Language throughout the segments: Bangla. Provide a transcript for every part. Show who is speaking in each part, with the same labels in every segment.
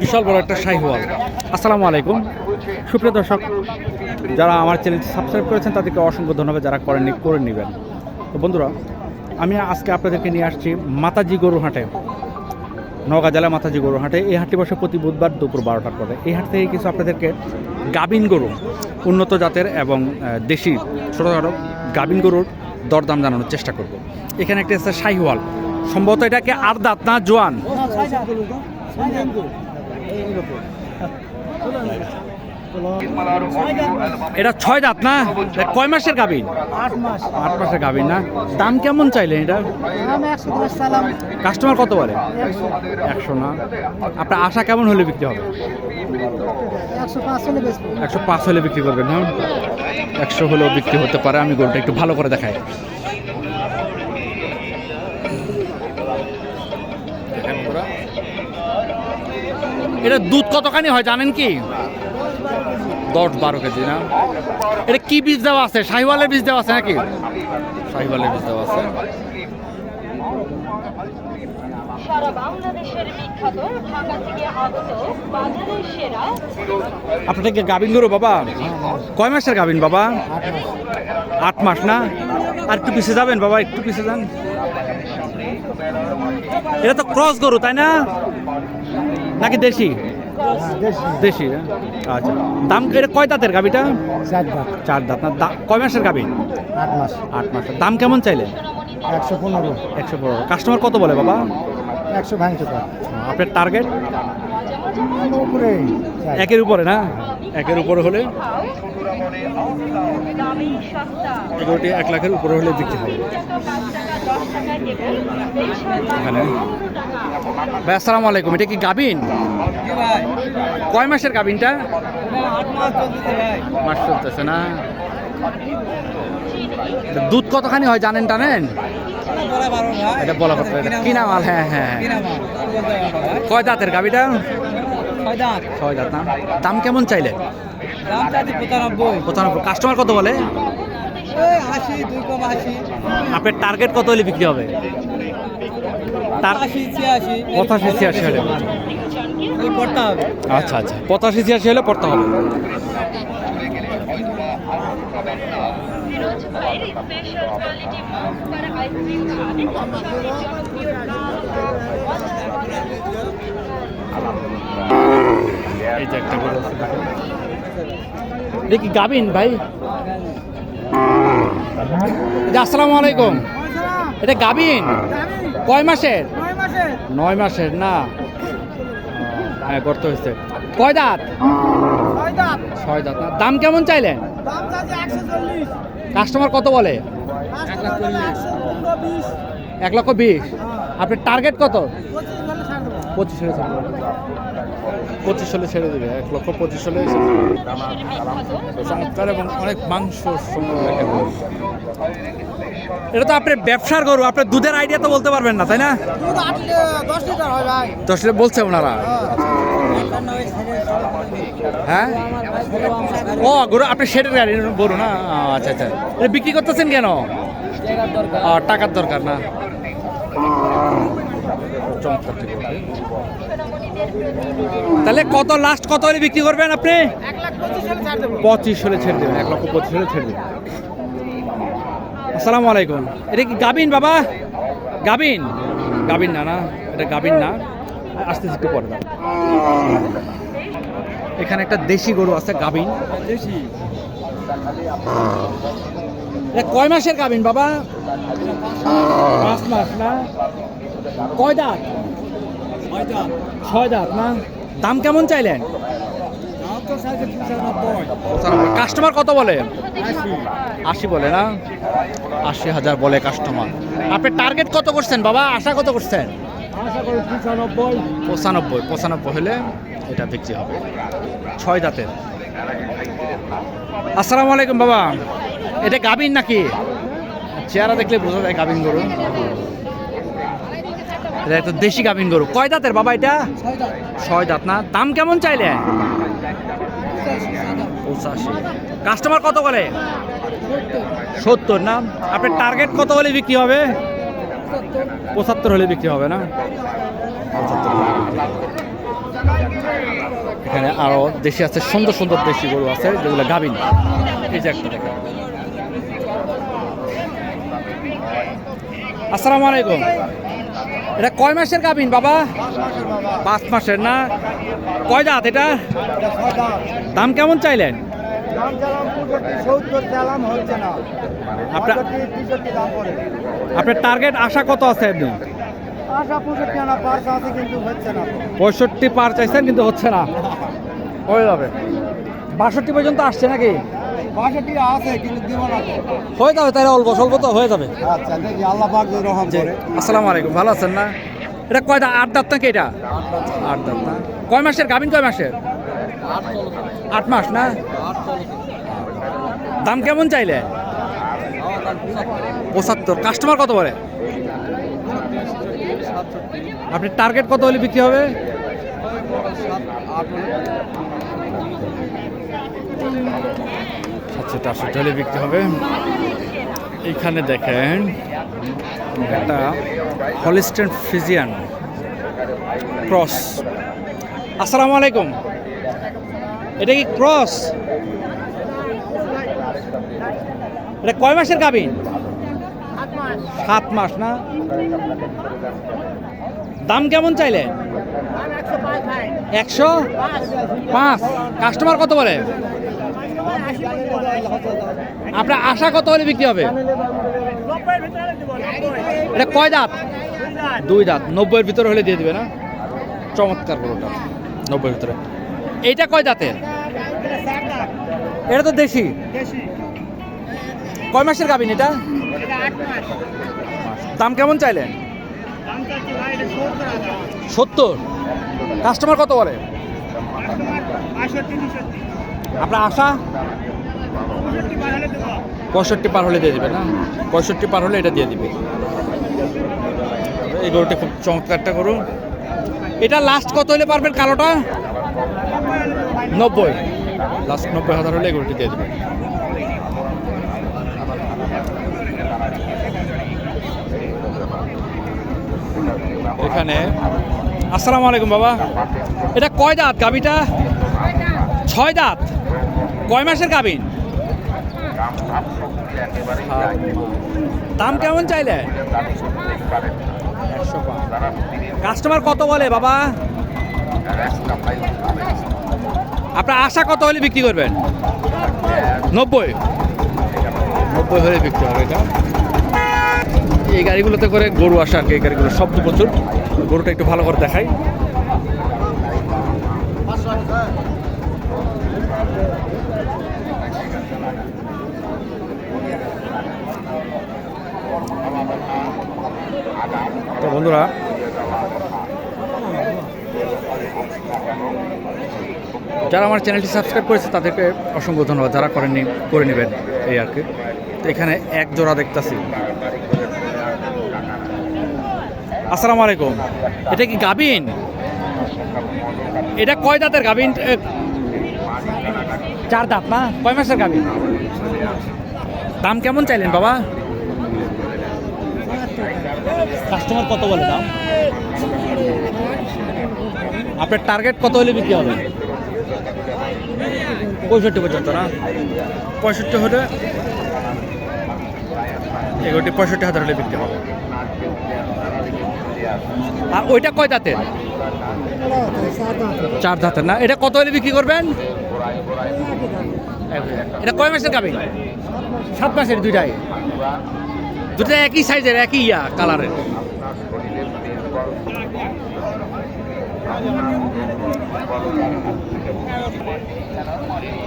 Speaker 1: বিশাল বড় একটা শাহিওয়াল। আসসালামু আলাইকুম। সুপ্রিয় দর্শক, যারা আমার চ্যানেলটি সাবস্ক্রাইব করেছেন, তাদেরকে অসংখ্য ধন্যবাদ যারা করেননি, করে নেবেন। তো বন্ধুরা, আমি আজকে আপনাদেরকে নিয়ে আসছি মাতাজি গরু হাটে। নওগাঁ জেলা মাতাজি গরু হাটে। এই হাটটি বসে প্রতি বুধবার দুপুর বারোটার পরে। এই হাট থেকে কিছু আপনাদেরকে গাবিন গরু, উন্নত জাতের এবং দেশি ছোটো ছোটো গাবিন গরুর দরদাম জানানোর চেষ্টা করব। এখানে একটা আছে শাহিওয়াল। সম্ভবত এটাকে আর দাঁত না জোয়ান এটা ছয় দাঁত না? কয় মাসের গাবিন
Speaker 2: আট মাস।
Speaker 1: আট মাসের গাবিন না? দাম কেমন চাইলেন এটা? কাস্টমার কত বলে?
Speaker 2: একশো।
Speaker 1: না? আপনার আশা কেমন হলে বিক্রি হবে?
Speaker 2: একশো পাঁচ হলে
Speaker 1: একশো পাঁচ হলে বিক্রি করবেন হ্যাঁ একশো হলেও বিক্রি হতে পারে আমি গরুটা একটু ভালো করে দেখাই। এটা দুধ কতখানি হয় জানেন কি? দশ বারো কেজি না? এটা কি বীজ দেওয়া আছে? শাহিওয়ালের বীজ দেওয়া আছে নাকি? শাহিওয়ালের বীজ দেওয়া আছে। আপনার কি গাবিন গরু বাবা? কয় মাসের গাবিন বাবা? আট মাস না? আর একটু পিছিয়ে যাবেন বাবা একটু পিছিয়ে যান। এটা তো ক্রস গরু তাই না? নাকি দেশি? দেশি। আচ্ছা। দাম এটা কয় দাঁতের গাবিটা
Speaker 2: চার ভাগ
Speaker 1: চার দাঁত। না দা- কয় মাসের গাবিন
Speaker 2: আট মাস।
Speaker 1: আট মাসের দাম কেমন চাইলে?
Speaker 2: একশো পনেরো।
Speaker 1: একশো পনেরো। কাস্টমার কত বলে বাবা?
Speaker 2: একশো ভাঙতে পার
Speaker 1: আপনার টার্গেট?
Speaker 2: উপরে।
Speaker 1: একের উপরে না? একের উপরে হলে?
Speaker 3: দামি সস্তা
Speaker 1: এগুলোটি এক লাখের উপরে হলে বিক্রি হবে। এখানে। ভাই আলাইকুম। এটা কি গাবিন? কয় মাসের গাবিনটা?
Speaker 2: মাস চলতেছে
Speaker 1: না। দুধ কতখানি হয় জানেন টানেন? এটা বলা কিনা মাল হ্যাঁ হ্যাঁ হ্যাঁ। কয় দাঁতের গাবিটা?
Speaker 2: ছয় দাঁত
Speaker 1: দাম কেমন চাইলে
Speaker 2: পঁচানব্বই
Speaker 1: পঁচানব্বই। কাস্টমার কত বলে?
Speaker 2: আশি দুই কম আশি
Speaker 1: আপনার টার্গেট কত হলে বিক্রি হবে? তার
Speaker 2: আশি ছিয়াশি।
Speaker 1: পঁচাশি ছিয়াশি হলে।
Speaker 2: পড়তে হবে।
Speaker 1: আচ্ছা আচ্ছা। পঁচাশি ছিয়াশি হলে পড়তে হবে। কি গাবিন ভাই। আসসালামু আলাইকুম। এটা গাবিন কয় মাসের? নয় মাসের। না? হ্যাঁ করতে হয়েছে। কয় দাঁত? ছয় দাঁত। না দাম কেমন চাইলেন? কাস্টমার কত বলে? এক লক্ষ বিশ। আপনার টার্গেট কত? পঁচিশ দেবে। পঁচিশ হলে ছেড়ে দেবে এক লক্ষ পঁচিশ হলে দেবে। চমৎকার এবং অনেক মাংস। এটা তো আপনার ব্যবসার গরু আপনার দুধের আইডিয়া তো বলতে পারবেন না তাই না?
Speaker 2: দশ লিটার হয়
Speaker 1: বলছে ওনারা? হ্যাঁ? ও গরু আপনি শেডের গাড়ি গরু না? আচ্ছা আচ্ছা। এটা বিক্রি করতেছেন কেন? টাকার দরকার না। চমৎকার তাহলে কত লাস্ট কত হলে বিক্রি করবেন আপনি? পঁচিশ হলে ছেড়ে দেবেন এক লক্ষ পঁচিশ হলে ছেড়ে দেবেন। আসসালামু আলাইকুম। এটা কি গাবিন বাবা? গাবিন? গাবিন না না এটা গাবিন না। আসতেছি একটু পরে দাঁড়ান। এখানে একটা দেশি গরু আছে গাবিন।
Speaker 2: দেশি।
Speaker 1: এটা কয় মাসের গাবিন বাবা? পাঁচ মাস না? কয় দাঁত?
Speaker 2: ছয় দাঁত
Speaker 1: না? দাম কেমন চাইলেন? কাস্টমার কত বলে?
Speaker 2: আশি
Speaker 1: বলে না? আশি হাজার বলে কাস্টমার। আপনি টার্গেট কত করছেন বাবা? আশা কত করছেন?
Speaker 2: পঁচানব্বই
Speaker 1: পঁচানব্বই। পঁচানব্বই হলে এটা বিক্রি হবে। ছয় দাঁতের। আসসালামু আলাইকুম বাবা। এটা গাবিন নাকি? চেহারা দেখলে বোঝা যায় গাবিন গরু। এটা একটা দেশি গাবিন গরু। কয় দাঁতের বাবা এটা?
Speaker 2: ছয় দাঁত
Speaker 1: না? দাম কেমন চাইলে? কাস্টমার কত করে? সত্তর না? আপনার টার্গেট কত হলে বিক্রি হবে? পঁচাত্তর হলে বিক্রি হবে না। এখানে আরও দেশি আছে, সুন্দর সুন্দর দেশি গরু আছে, যেগুলো গাভিন। এই যে একটা আসসালামু আলাইকুম। এটা কয় মাসের গাভিন বাবা? পাঁচ মাসের না? কয় দাঁত এটা? দাম কেমন চাইলেন? আপনার টার্গেট আশা কত আছে আপনি?
Speaker 2: পঁয়ষট্টি
Speaker 1: পার চাইছেন, কিন্তু হচ্ছে না। হয়ে যাবে। বাষট্টি পর্যন্ত আসছে নাকি?
Speaker 2: আছে কিন্তু দিব না
Speaker 1: হয়ে যাবে তাহলে অল্প স্বল্প তো হয়ে যাবে।
Speaker 2: আচ্ছা দেখি আল্লাহ পাক রহম করে।
Speaker 1: আসসালামু আলাইকুম ভালো আছেন না? এটা কয় দাঁত আট দাঁত নাকি এটা? আট দাঁত না। কয় মাসের গাভিন কয় মাসের? আট মাস না? দাম কেমন চাইলে? পঁচাত্তর। কাস্টমার কত বলে? আপনি টার্গেট কত হলে বিক্রি হবে? আচ্ছা চারশো হলে বিক্রি হবে। এখানে দেখেন একটা হলিস্টেন ফিজিয়ান ক্রস আসসালামু আলাইকুম। এটা কি ক্রস এটা কয় মাসের গাবিন সাত মাস না? দাম কেমন চাইলে? একশো পাঁচ। কাস্টমার কত বলে? আপনার আশা কত হলে বিক্রি হবে? এটা কয় দাঁত? দুই দাঁত। নব্বইয়ের ভিতরে হলে দিয়ে দিবে না? চমৎকার গরুটা। নব্বইয়ের ভিতরে। এইটা কয় দাঁতের? এটা তো দেশি। কয় মাসের গাবিন এটা? দাম কেমন চাইলেন? সত্তর। কাস্টমার কত বলে? আপনার আশা? পঁয়ষট্টি পার হলে দিয়ে দেবে না? পঁয়ষট্টি পার হলে এটা দিয়ে দিবে। এই গরুটা খুব চমৎকারটা গরু। এটা লাস্ট কত হলে পারবেন কালোটা? নব্বই। লাস্ট নব্বই হাজার হলে গরুটি দিয়ে দেবে। এখানে আসসালামু আলাইকুম বাবা। এটা কয় দাঁত গাবিটা ছয় দাঁত। কয় মাসের গাবিন দাম কেমন চাইলে? কাস্টমার কত বলে, বাবা? আপনার আশা কত হলে বিক্রি করবেন? নব্বই। নব্বই হলে বিক্রি হবে এটা। এই গাড়িগুলোতে করে গরু আসে আর কি এই গাড়িগুলো শব্দ প্রচুর। গরুটা একটু ভালো করে দেখাই। বন্ধুরা। যারা আমার চ্যানেলটি সাবস্ক্রাইব করেছে, তাদেরকে অসংখ্য ধন্যবাদ। যারা করেননি, করে নেবেন এই আর কি। এখানে এক জোড়া দেখতাছি। আসসালামু আলাইকুম। এটা কি গাবিন এটা কয় দাঁতের গাবিন চার দাঁত না? কয় মাসের গাবিন দাম কেমন চাইলেন বাবা? কাস্টমার কত বলে দাম? আপনার টার্গেট কত হলে বিক্রি হবে? পঁয়ষট্টি পর্যন্ত না? পঁয়ষট্টি হলে এগুলোটি পঁয়ষট্টি হাজার হলে বিক্রি হবে। আর ওইটা কয় দাঁতের? চার দাঁতের না? এটা কত হলে বিক্রি করবেন? এটা কয় মাসের গাবি সাত মাসের দুইটাই। দুটো একই সাইজের একই ইয়া কালারের।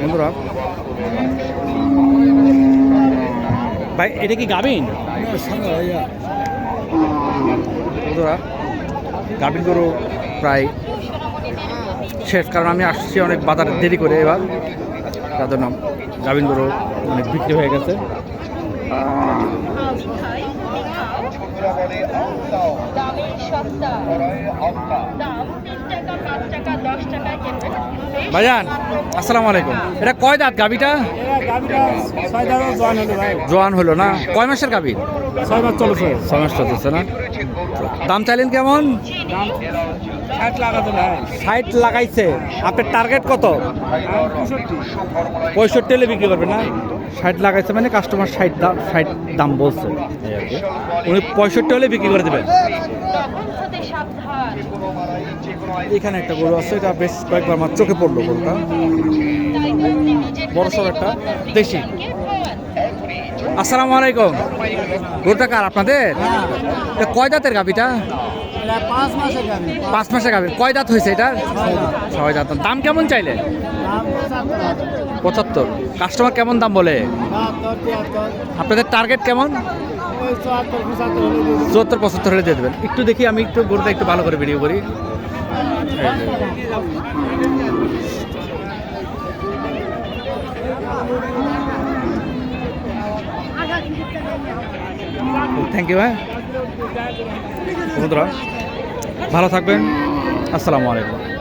Speaker 1: বন্ধুরা। ভাই এটা কি গাবিন বন্ধুরা গাবিন গরু প্রায় শেষ কারণ আমি আসছি অনেক বাজার দেরি করে এবার। তাদের নাম গাবিন গরু অনেক বিক্রি হয়ে গেছে।
Speaker 3: দামের সস্তা দাম
Speaker 1: ভাইজান, আসসালামু আলাইকুম। এটা কয় দাঁত গাবিটা
Speaker 2: জোয়ান হলো
Speaker 1: না। কয় মাসের গাবি
Speaker 2: ছয় মাস চলেছে
Speaker 1: ছয় মাস চলতেছে না। দাম চাইলেন কেমন?
Speaker 2: ষাট
Speaker 1: লাগাইছে। আপনার টার্গেট কত?
Speaker 2: পঁয়ষট্টি
Speaker 1: হলে বিক্রি করবে না? ষাট লাগাইছে মানে কাস্টমার ষাট দাম ষাট দাম বলছে। উনি পঁয়ষট্টি হলে বিক্রি করে দেবেন। এখানে একটা গরু আছে এটা বেশ কয়েকবার আমার চোখে পড়ল গরুটা। বড় সড়ো একটা দেশি। আসসালামু আলাইকুম। গরুটা কার আপনাদের? এটা কয় দাঁতের গাবিটা
Speaker 2: পাঁচ
Speaker 1: পাঁচ গাবি কয় দাঁত হয়েছে এটা ছয় দাঁত দাম কেমন চাইলে?
Speaker 2: পঁচাত্তর।
Speaker 1: কাস্টমার কেমন দাম বলে? আপনাদের টার্গেট কেমন?
Speaker 2: চুয়াত্তর পঁচাত্তর হলে
Speaker 1: চুয়াত্তর পঁচাত্তর হলে দিয়ে দেবেন। একটু দেখি আমি একটু গরুটা একটু ভালো করে ভিডিও করি। থ্যাংক ইউ হ্যাঁ বন্ধুরা ভালো থাকবেন। আসসালামু আলাইকুম।